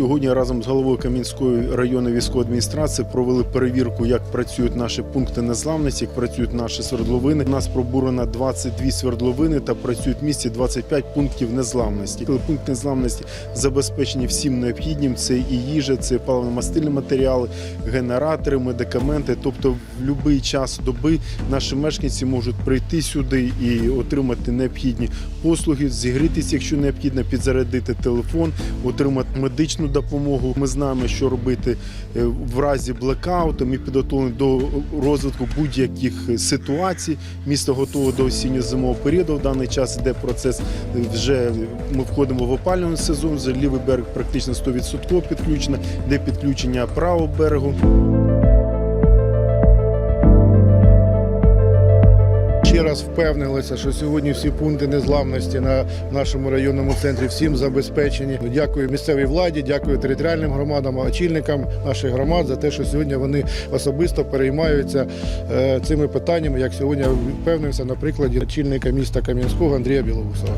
Сьогодні разом з головою Кам'янської районної військової адміністрації провели перевірку, як працюють наші пункти незламності, як працюють наші свердловини. У нас пробурено 22 свердловини та працюють в місті 25 пунктів незламності. Коли пункт незламності забезпечені всім необхідним, це і їжа, це паливно-мастильні матеріали, генератори, медикаменти. Тобто, в будь-який час доби наші мешканці можуть прийти сюди і отримати необхідні послуги, зігрітися, якщо необхідно, підзарядити телефон, отримати медичну допомогу. Ми знаємо, що робити е, в разі блекауту. Ми підготовлені до розвитку будь-яких ситуацій. Місто готове до осінньо-зимового періоду. В даний час іде процес. е, Вже ми входимо в опалювальний сезон. Вже лівий берег практично 100% підключено, де підключення правого берегу. Ще раз впевнилися, що сьогодні всі пункти незламності на нашому районному центрі всім забезпечені. Дякую місцевій владі, дякую територіальним громадам, очільникам наших громад за те, що сьогодні вони особисто переймаються е, цими питаннями, як сьогодні впевнився на прикладі очільника міста Кам'янського Андрія Білоусова.